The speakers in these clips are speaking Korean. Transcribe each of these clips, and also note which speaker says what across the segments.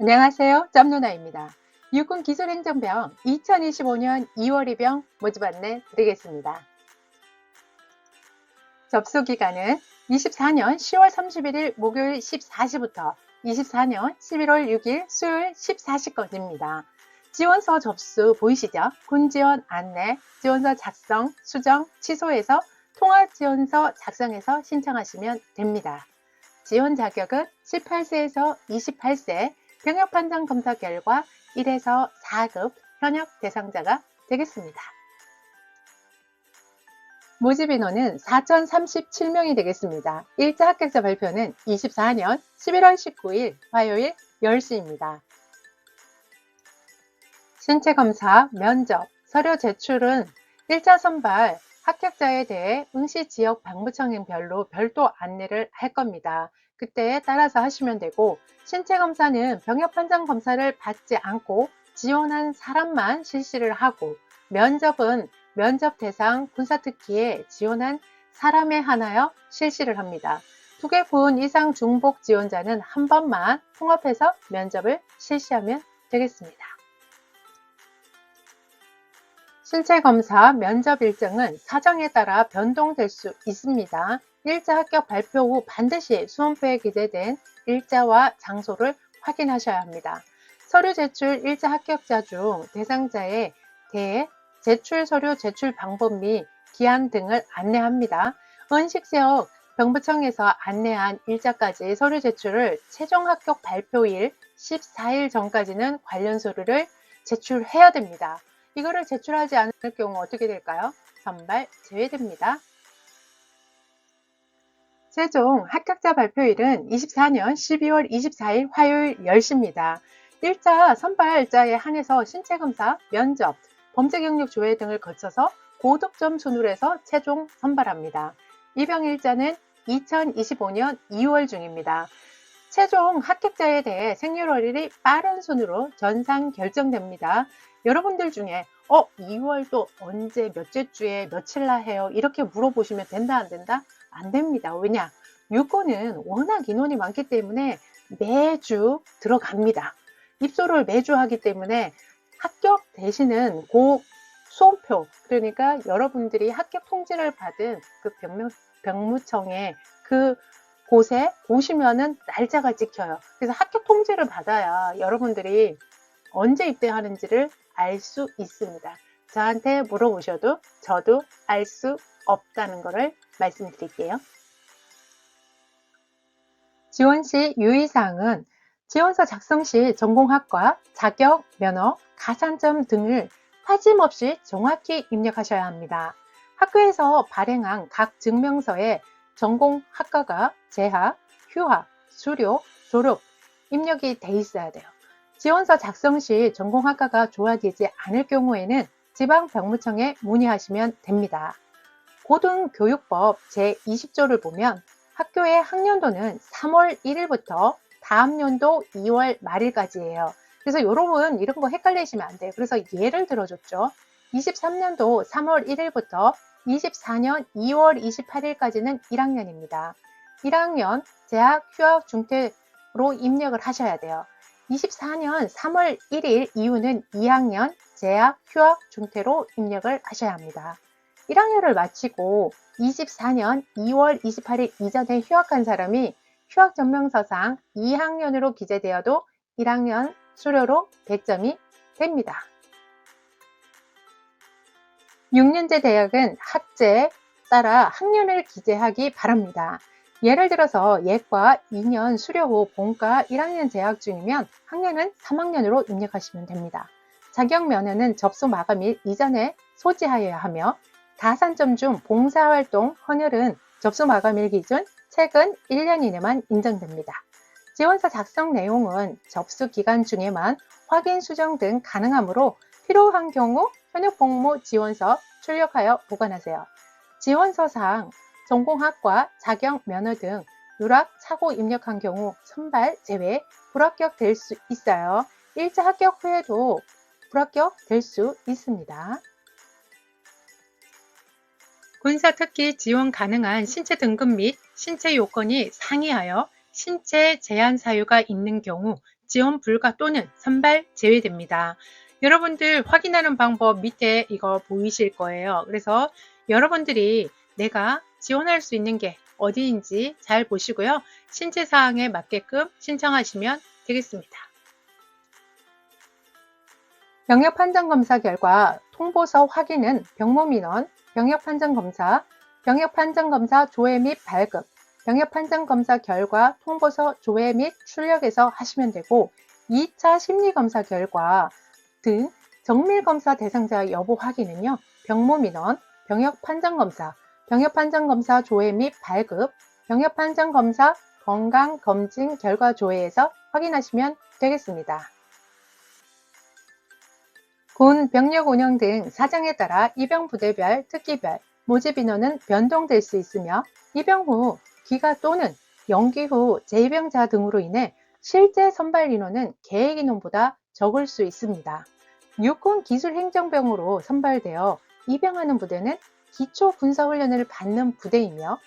Speaker 1: 안녕하세요. 짬누나입니다. 육군 기술행정병 2025년 2월 입영 모집 안내 드리겠습니다. 접수 기간은 24년 10월 31일 목요일 14시부터 24년 11월 6일 수요일 14시까지입니다. 지원서 접수 보이시죠? 군지원 안내, 지원서 작성, 수정, 취소해서 통합지원서 작성해서 신청하시면 됩니다. 지원 자격은 18세에서 28세, 병역 판정 검사 결과 1에서 4급 현역 대상자가 되겠습니다. 모집 인원은 4,037명이 되겠습니다. 1차 합격자 발표는 24년 11월 19일 화요일 10시입니다. 신체 검사, 면접, 서류 제출은 1차 선발 합격자에 대해 응시 지역 방무청별로 별도 안내를 할 겁니다. 그때에 따라서 하시면 되고 신체 검사는 병역 판정 검사를 받지 않고 지원한 사람만 실시를 하고 면접은 면접 대상 군사특기에 지원한 사람에 한하여 실시를 합니다. 두개분 이상 중복 지원자는 한 번만 통합해서 면접을 실시하면 되겠습니다. 신체 검사 면접 일정은 사정에 따라 변동될 수 있습니다. 일자 합격 발표 후 반드시 수험표에 기재된 일자와 장소를 확인하셔야 합니다. 서류 제출 일자 합격자 중 대상자에 대해 제출 서류 제출 방법 및 기한 등을 안내합니다. 은식지역 병부청에서 안내한 일자까지 서류 제출을 최종 합격 발표일 14일 전까지는 관련 서류를 제출해야 됩니다. 이거를 제출하지 않을 경우 어떻게 될까요? 선발 제외됩니다. 최종 합격자 발표일은 24년 12월 24일 화요일 10시입니다. 일자 선발자에 한해서 신체검사, 면접, 범죄 경력 조회 등을 거쳐서 고득점 순으로 해서 최종 선발합니다. 입영일자는 2025년 2월 중입니다. 최종 합격자에 대해 생년월일이 빠른 순으로 전상 결정됩니다. 여러분들 중에 어 2월도 언제 몇째 주에 며칠나 해요? 이렇게 물어보시면 된다 안 된다? 안 됩니다. 왜냐? 유권은 워낙 인원이 많기 때문에 매주 들어갑니다. 입소를 매주 하기 때문에 합격 대신은 고 수험표 그러니까 여러분들이 합격 통지를 받은 그 병무, 병무청에 그 곳에 보시면은 날짜가 찍혀요. 그래서 합격 통지를 받아야 여러분들이 언제 입대하는지를 알 수 있습니다. 저한테 물어보셔도 저도 알 수 없다는 것을 말씀드릴게요. 지원 시 유의사항은 지원서 작성 시 전공학과, 자격, 면허, 가산점 등을 빠짐없이 정확히 입력하셔야 합니다. 학교에서 발행한 각 증명서에 전공 학과가 재학, 휴학, 수료, 졸업 입력이 돼 있어야 돼요. 지원서 작성 시 전공학과가 조합되지 않을 경우에는 지방병무청에 문의하시면 됩니다. 고등교육법 제20조를 보면 학교의 학년도는 3월 1일부터 다음 년도 2월 말일까지예요. 그래서 여러분 이런 거 헷갈리시면 안 돼요. 그래서 예를 들어줬죠. 23년도 3월 1일부터 24년 2월 28일까지는 1학년입니다. 1학년 재학, 휴학, 중퇴로 입력을 하셔야 돼요. 24년 3월 1일 이후는 2학년 재학, 휴학, 중퇴로 입력을 하셔야 합니다. 1학년을 마치고 24년 2월 28일 이전에 휴학한 사람이 휴학 전명서상 2학년으로 기재되어도 1학년 수료로 100점이 됩니다. 6년제 대학은 학제에 따라 학년을 기재하기 바랍니다. 예를 들어서 예과 2년 수료 후 본과 1학년 재학 중이면 학년은 3학년으로 입력하시면 됩니다. 자격 면허는 접수 마감일 이전에 소지하여야 하며 가산점 중 봉사활동 헌혈은 접수 마감일 기준 최근 1년 이내만 인정됩니다. 지원서 작성 내용은 접수 기간 중에만 확인 수정 등 가능하므로 필요한 경우 현역 복무 지원서 출력하여 보관하세요. 지원서상 전공학과, 자격, 면허 등 누락, 차고 입력한 경우 선발, 제외, 불합격 될 수 있어요. 1차 합격 후에도 불합격 될 수 있습니다. 군사 특기 지원 가능한 신체 등급 및 신체 요건이 상이하여 신체 제한 사유가 있는 경우 지원 불가 또는 선발 제외됩니다. 여러분들 확인하는 방법 밑에 이거 보이실 거예요. 그래서 여러분들이 내가 지원할 수 있는 게 어디인지 잘 보시고요. 신체 사항에 맞게끔 신청하시면 되겠습니다. 병역 판정 검사 결과 통보서 확인은 병모 민원, 병역 판정 검사, 병역 판정 검사 조회 및 발급, 병역 판정 검사 결과 통보서 조회 및 출력에서 하시면 되고 2차 심리 검사 결과 등 정밀 검사 대상자 여부 확인은요. 병모 민원, 병역 판정 검사, 병역 판정 검사 조회 및 발급, 병역 판정 검사 건강 검진 결과 조회에서 확인하시면 되겠습니다. 군 병력 운영 등 사정에 따라 입영 부대별, 특기별, 모집 인원은 변동될 수 있으며 입영 후 귀가 또는 연기 후 재입영자 등으로 인해 실제 선발 인원은 계획 인원보다 적을 수 있습니다. 육군 기술행정병으로 선발되어 입영하는 부대는 기초 군사훈련을 받는 부대이며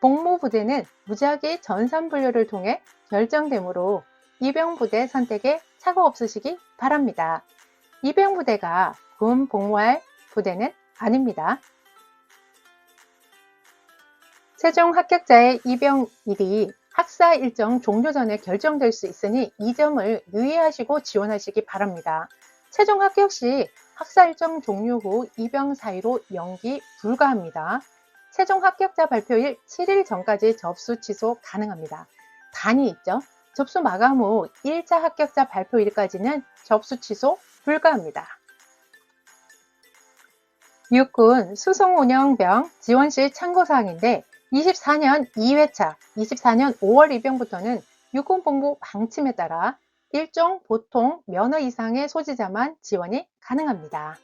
Speaker 1: 복무 부대는 무작위 전산분류를 통해 결정되므로 입영부대 선택에 착오 없으시기 바랍니다. 입영부대가 군 복무할 부대는 아닙니다. 최종 합격자의 입영일이 학사 일정 종료 전에 결정될 수 있으니 이 점을 유의하시고 지원하시기 바랍니다. 최종 합격 시 일정 종료 후 입영 사이로 연기 불가합니다. 최종 합격자 발표일 7일 전까지 접수 취소 가능합니다. 단이 있죠. 접수 마감 후 1차 합격자 발표일까지는 접수 취소 불가합니다. 육군 수송 운영병 지원실 참고사항인데 24년 2회차, 24년 5월 입영부터는 육군본부 방침에 따라 일종 보통 면허 이상의 소지자만 지원이 가능합니다.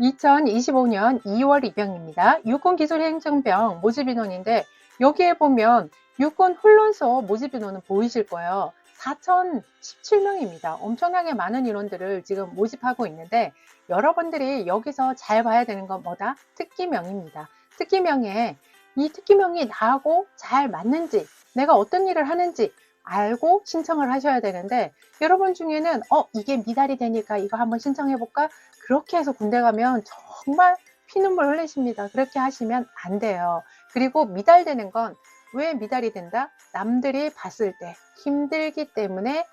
Speaker 1: 2025년 2월 입영입니다. 육군기술행정병 모집인원인데 여기에 보면 육군 훈련소 모집인원은 보이실 거예요. 4,017명입니다. 엄청나게 많은 인원들을 지금 모집하고 있는데 여러분들이 여기서 잘 봐야 되는 건 뭐다? 특기명입니다. 특기명에 이 특기명이 나하고 잘 맞는지 내가 어떤 일을 하는지 알고 신청을 하셔야 되는데 여러분 중에는 어 이게 미달이 되니까 이거 한번 신청해 볼까? 그렇게 해서 군대 가면 정말 피눈물 흘리십니다. 그렇게 하시면 안 돼요. 그리고 미달되는 건 왜 미달이 된다? 남들이 봤을 때 힘들기 때문에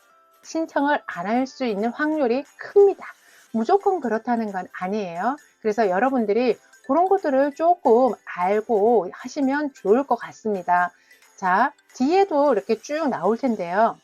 Speaker 1: 신청을 안 할 수 있는 확률이 큽니다. 무조건 그렇다는 건 아니에요. 그래서 여러분들이 그런 것들을 조금 알고 하시면 좋을 것 같습니다 자, 뒤에도 이렇게 쭉 나올 텐데요.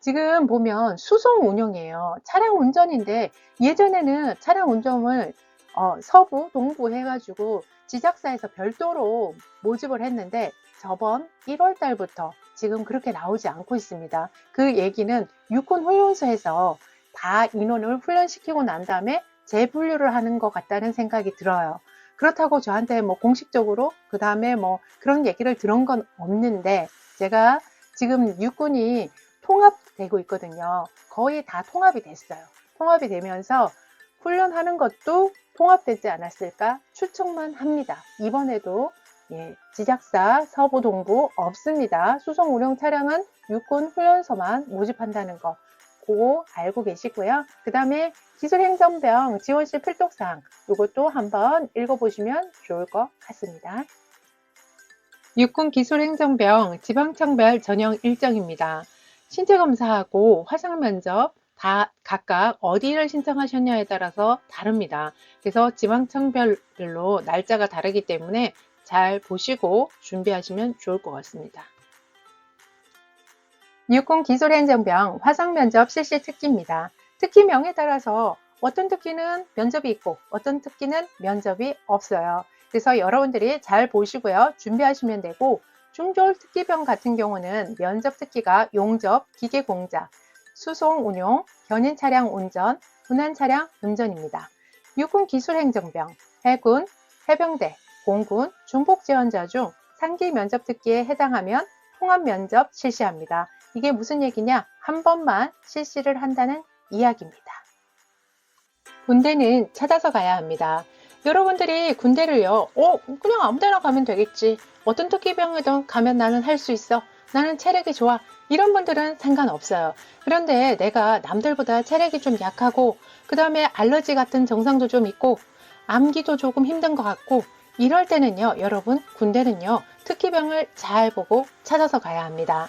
Speaker 1: 지금 보면 수송 운영이에요. 차량 운전인데 예전에는 차량 운전을 어, 서부, 동부 해가지고 지작사에서 별도로 모집을 했는데 저번 1월 달부터 지금 그렇게 나오지 않고 있습니다. 그 얘기는 육군 훈련소에서 다 인원을 훈련시키고 난 다음에 재분류를 하는 것 같다는 생각이 들어요. 그렇다고 저한테 뭐 공식적으로 그 다음에 뭐 그런 얘기를 들은 건 없는데 제가 지금 육군이 통합되고 있거든요. 거의 다 통합이 됐어요. 통합이 되면서 훈련하는 것도 통합되지 않았을까 추측만 합니다. 이번에도 예, 지작사 서부 동부 없습니다. 수송 운영 차량은 육군 훈련소만 모집한다는 거 그거 알고 계시고요. 그 다음에 기술행정병 지원실 필독사항 이것도 한번 읽어보시면 좋을 것 같습니다. 육군 기술행정병 지방청별 전형 일정입니다. 신체검사하고 화상면접 다 각각 어디를 신청하셨냐에 따라서 다릅니다. 그래서 지방청별로 날짜가 다르기 때문에 잘 보시고 준비하시면 좋을 것 같습니다. 육군 기술행정병 화상면접 실시 특기입니다. 특기명에 따라서 어떤 특기는 면접이 있고 어떤 특기는 면접이 없어요. 그래서 여러분들이 잘 보시고요. 준비하시면 되고 중졸 특기병 같은 경우는 면접 특기가 용접, 기계 공작, 수송 운용, 견인 차량 운전, 분한 차량 운전입니다. 육군 기술행정병, 해군, 해병대, 공군, 중복 지원자 중 상기 면접 특기에 해당하면 통합 면접 실시합니다. 이게 무슨 얘기냐? 한 번만 실시를 한다는 이야기입니다. 군대는 찾아서 가야 합니다. 여러분들이 군대를요, 어, 그냥 아무 데나 가면 되겠지. 어떤 특기병이든 가면 나는 할 수 있어. 나는 체력이 좋아. 이런 분들은 상관없어요. 그런데 내가 남들보다 체력이 좀 약하고, 그 다음에 알러지 같은 증상도 좀 있고, 암기도 조금 힘든 것 같고, 이럴 때는요, 여러분, 군대는요, 특기병을 잘 보고 찾아서 가야 합니다.